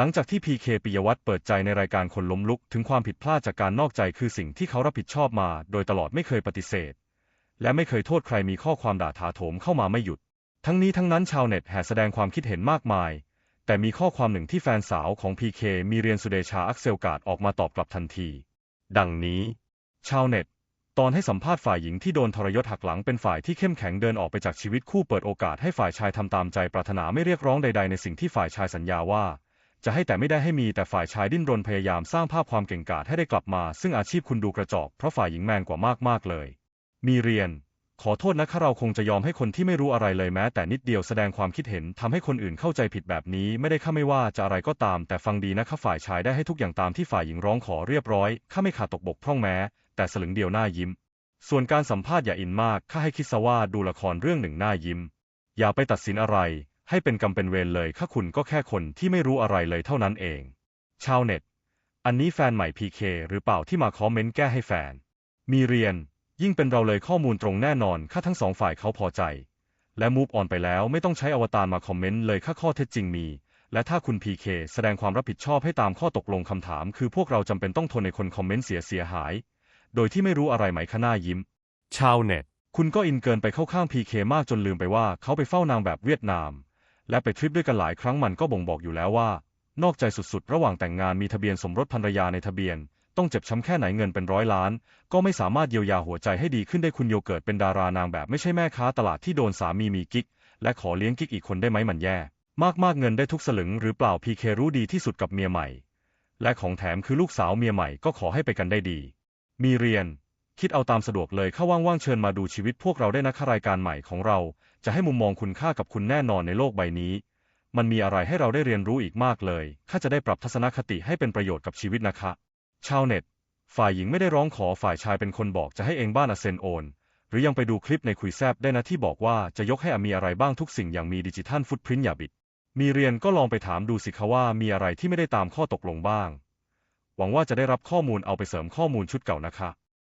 หลังจากที่พีเคปิยวัฒน์เปิดใจในรายการคนล้มลุกถึงความผิดพลาดจากการนอกใจคือสิ่งที่เขารับผิดชอบมา โดยตลอดไม่เคยปฏิเสธ และไม่เคยโทษใครมีข้อความด่าถาโถมเข้ามาไม่หยุด ทั้งนี้ทั้งนั้นชาวเน็ตแห่แสดงความคิดเห็นมากมาย แต่มีข้อความหนึ่งที่แฟนสาวของพีเคมีเรียนสุเดชาอักเซลกาดออกมาตอบกลับทันที ดังนี้ ชาวเน็ต ตอนให้สัมภาษณ์ฝ่ายหญิงที่โดนทรยศหักหลังเป็นฝ่ายที่เข้มแข็งเดินออกไปจากชีวิตคู่เปิดโอกาสให้ฝ่ายชายทำตามใจปรารถนาไม่เรียกร้องใด ๆ ในสิ่งที่ฝ่ายชายสัญญาว่า จะให้แต่ไม่ได้ให้มีแต่ฝ่ายชายดิ้นรนพยายามสร้างภาพความเก่งกาจให้ได้กลับมา ซึ่งอาชีพคุณดูกระจอกเพราะฝ่ายหญิงแมนกว่ามากๆเลย มีเรียน ขอโทษนะคะเราคงจะยอมให้คนที่ไม่รู้อะไรเลยแม้ แต่นิดเดียวแสดงความคิดเห็นทำให้คนอื่นเข้าใจผิดแบบนี้ ไม่ได้ข้าไม่ว่าจะอะไรก็ตาม แต่ฟังดีนะคะฝ่ายชายได้ให้ทุกอย่างตามที่ฝ่ายหญิงร้องขอเรียบร้อยข้าไม่ขาดตกบกพร่องแม้ แต่สลึงเดียวหน้ายิ้ม ส่วนการสัมภาษณ์อย่าอินมากข้าให้คิดซะว่าดูละครเรื่องหนึ่งหน้ายิ้ม อย่าไปตัดสินอะไร ให้เป็นกรรมเป็นเวรเลยข้าคุณก็แค่คนที่ไม่รู้อะไรเลยเท่านั้นเอง ชาวเน็ต อันนี้แฟนใหม่พีเคหรือเปล่าที่มาคอมเมนต์แก้ให้แฟน มีเรียน ยิ่งเป็นเราเลยข้อมูลตรงแน่นอนข้าทั้งสองฝ่ายเขาพอใจ และมูฟออนไปแล้วไม่ต้องใช้อวตารมาคอมเมนต์เลยค่าข้อเท็จจริงมี และถ้าคุณพีเคแสดงความรับผิดชอบให้ตามข้อตกลงคำถาม คือพวกเราจำเป็นต้องทนในคนคอมเมนต์เสียเสียหาย โดยที่ไม่รู้อะไรไหมข้าหน้ายิ้ม ชาวเน็ต คุณก็อินเกินไปเข้าข้างพีเคมากจนลืมไปว่าเขาไปเฝ้านางแบบเวียดนาม และไปทริปด้วยกันหลายครั้งมันก็บ่งบอกอยู่แล้วว่า นอกใจสุดๆ ระหว่างแต่งงานมีทะเบียนสมรสภรรยาในทะเบียน ต้องเจ็บช้ำแค่ไหนเงินเป็นร้อยล้าน ก็ไม่สามารถเยียวยาหัวใจให้ดีขึ้นได้คุณโยเกิร์ตเป็นดารานางแบบไม่ใช่แม่ค้าตลาดที่โดนสามีมีกิ๊ก และขอเลี้ยงกิ๊กอีกคนได้ไหมมันแย่ มากๆเงินได้ทุกสลึงหรือเปล่าพีเครู้ดีที่สุดกับเมียใหม่ และของแถมคือลูกสาวเมียใหม่ก็ขอให้ไปกันได้ดี มีเรียน คิดเอาตามสะดวกเลยเข้าว่างๆเชิญมาดูชีวิตพวกเราได้นะคะรายการใหม่ของเรา จะให้มุมมองคุณค่ากับคุณแน่นอนในโลกใบนี้ มันมีอะไรให้เราได้เรียนรู้อีกมากเลยข้าจะได้ปรับทัศนคติให้เป็นประโยชน์กับชีวิตนะคะ ชาวเน็ต ฝ่ายหญิงไม่ได้ร้องขอฝ่ายชายเป็นคนบอกจะให้เองบ้านอเซนโอน หรือยังไปดูคลิปในคุยแซบได้นะที่บอกว่าจะยกให้อมีอะไรบ้างทุกสิ่งอย่างมีดิจิทัลฟุตพริ้นอย่าบิด มีเรียนก็ลองไปถามดูสิคะว่ามีอะไรที่ไม่ได้ตามข้อตกลงบ้าง หวังว่าจะได้รับข้อมูลเอาไปเสริมข้อมูลชุดเก่านะคะ